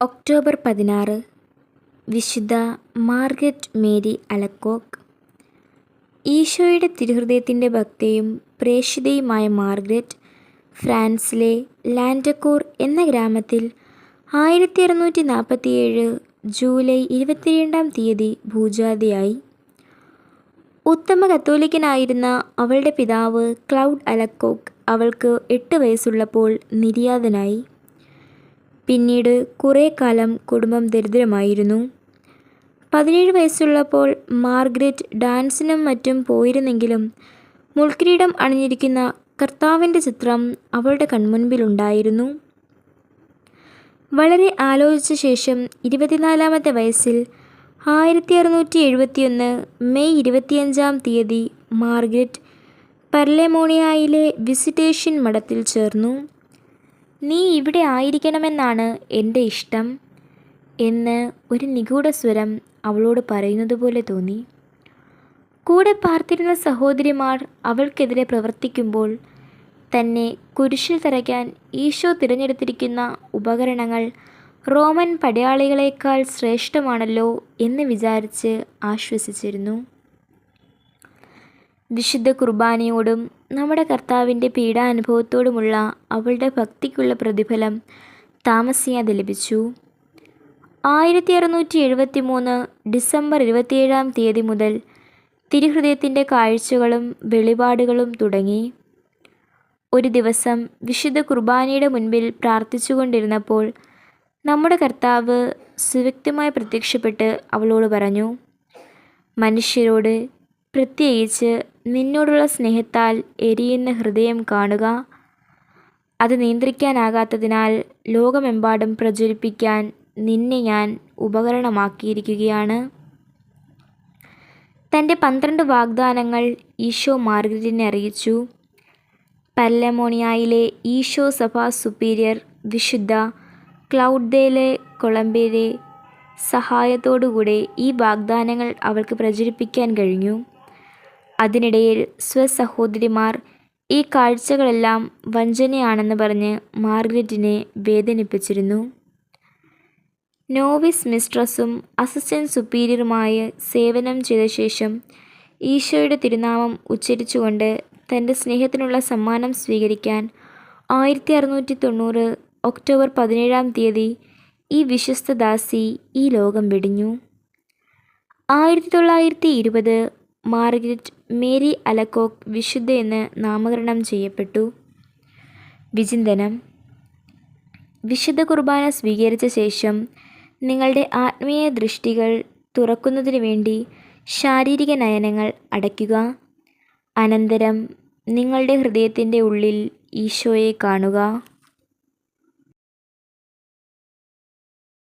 October പതിനാറ് വിശുദ്ധ Margaret Mary അലക്കോക്ക്. ഈശോയുടെ തിരുഹൃദയത്തിന്റെ ഭക്തയും പ്രേക്ഷിതയുമായ മാർഗ്രറ്റ് ഫ്രാൻസിലെ ലാൻഡക്കൂർ എന്ന ഗ്രാമത്തിൽ ആയിരത്തി അറുന്നൂറ്റി നാൽപ്പത്തിയേഴ് ജൂലൈ ഇരുപത്തിരണ്ടാം തീയതി ഭൂജാതയായി. ഉത്തമ കത്തോലിക്കനായിരുന്ന അവളുടെ പിതാവ് ക്ലൗഡ് അലക്കോക്ക് അവൾക്ക് എട്ട് വയസ്സുള്ളപ്പോൾ നിര്യാതനായി. പിന്നീട് കുറേ കാലം കുടുംബം ദരിദ്രമായിരുന്നു. പതിനേഴ് വയസ്സുള്ളപ്പോൾ മാർഗ്രറ്റ് ഡാൻസിനും മറ്റും പോയിരുന്നെങ്കിലും മുൾക്കിരീടം അണിഞ്ഞിരിക്കുന്ന കർത്താവിന്റെ ചിത്രം അവളുടെ കൺമുൻപിലുണ്ടായിരുന്നു. വളരെ ആലോചിച്ച ശേഷം ഇരുപത്തിനാലാമത്തെ വയസ്സിൽ ആയിരത്തി അറുന്നൂറ്റി എഴുപത്തിയൊന്ന് മെയ് ഇരുപത്തിയഞ്ചാം തീയതി മാർഗ്രറ്റ് പർലെമോണിയായിലെ വിസിറ്റേഷൻ മഠത്തിൽ ചേർന്നു. നീ ഇവിടെ ആയിരിക്കണമെന്നാണ് എന്റെ ഇഷ്ടം എന്ന് ഒരു നിഗൂഢ സ്വരം അവളോട് പറയുന്നത് പോലെ തോന്നി. കൂടെ പാർത്തിരുന്ന സഹോദരിമാർ അവൾക്കെതിരെ പ്രവർത്തിക്കുമ്പോൾ തന്നെ കുരിശിൽ തറയ്ക്കാൻ ഈശോ തിരഞ്ഞെടുത്തിരിക്കുന്ന ഉപകരണങ്ങൾ റോമൻ പടയാളികളേക്കാൾ ശ്രേഷ്ഠമാണല്ലോ എന്ന് വിചാരിച്ച് ആശ്വസിച്ചിരുന്നു. വിശുദ്ധ കുർബാനയോടും നമ്മുടെ കർത്താവിന്റെ പീഡാനുഭവത്തോടുമുള്ള അവളുടെ ഭക്തിക്കുള്ള പ്രതിഫലം താമസിയാതെ ലഭിച്ചു. ആയിരത്തി അറുന്നൂറ്റി എഴുപത്തി മൂന്ന് ഡിസംബർ ഇരുപത്തിയേഴാം തീയതി മുതൽ തിരുഹൃദയത്തിന്റെ കാഴ്ചകളും വെളിപാടുകളും തുടങ്ങി. ഒരു ദിവസം വിശുദ്ധ കുർബാനയുടെ മുൻപിൽ പ്രാർത്ഥിച്ചുകൊണ്ടിരുന്നപ്പോൾ നമ്മുടെ കർത്താവ് സുവ്യക്തമായി പ്രത്യക്ഷപ്പെട്ട് അവളോട് പറഞ്ഞു മനുഷ്യരോട് പ്രത്യേകിച്ച് നിന്നോടുള്ള സ്നേഹത്താൽ എരിയുന്ന ഹൃദയം കാണുക. അത് നിയന്ത്രിക്കാനാകാത്തതിനാൽ ലോകമെമ്പാടും പ്രചരിപ്പിക്കാൻ നിന്നെ ഞാൻ ഉപകരണമാക്കിയിരിക്കുകയാണ്. തന്റെ പന്ത്രണ്ട് വാഗ്ദാനങ്ങൾ ഈശോ മാർഗരറ്റിനെ അറിയിച്ചു. പല്ലമോണിയായിലെ ഈശോ സഭ സുപ്പീരിയർ വിശുദ്ധ ക്ലൗഡ്ദേലെ കൊളംബിയരെ സഹായത്തോടുകൂടെ ഈ വാഗ്ദാനങ്ങൾ അവൾക്ക് പ്രചരിപ്പിക്കാൻ കഴിഞ്ഞു. അതിനിടയിൽ സ്വസഹോദരിമാർ ഈ കാഴ്ചകളെല്ലാം വഞ്ചനയാണെന്ന് പറഞ്ഞ് മാർഗ്രറ്റിനെ വേദനിപ്പിച്ചിരുന്നു. നോവിസ് മിസ്ട്രസും അസിസ്റ്റന്റ് സുപ്പീരിയറുമായി സേവനം ചെയ്ത ശേഷം ഈശോയുടെ തിരുനാമം ഉച്ചരിച്ചുകൊണ്ട് തന്റെ സ്നേഹത്തിനുള്ള സമ്മാനം സ്വീകരിക്കാൻ ആയിരത്തി അറുന്നൂറ്റി തൊണ്ണൂറ് ഒക്ടോബർ പതിനേഴാം തീയതി ഈ വിശ്വസ്ത ദാസി ഈ ലോകം വെടിഞ്ഞു. ആയിരത്തി തൊള്ളായിരത്തി ഇരുപത് മാർഗ്രറ്റ് മേരി അലക്കോക്ക് വിശുദ്ധ എന്ന് നാമകരണം ചെയ്യപ്പെട്ടു. വിചിന്തനം. വിശുദ്ധ കുർബാന സ്വീകരിച്ച ശേഷം നിങ്ങളുടെ ആത്മീയ ദൃഷ്ടികൾ തുറക്കുന്നതിന് വേണ്ടി ശാരീരിക നയനങ്ങൾ അടയ്ക്കുക. അനന്തരം നിങ്ങളുടെ ഹൃദയത്തിന്റെ ഉള്ളിൽ ഈശോയെ കാണുക.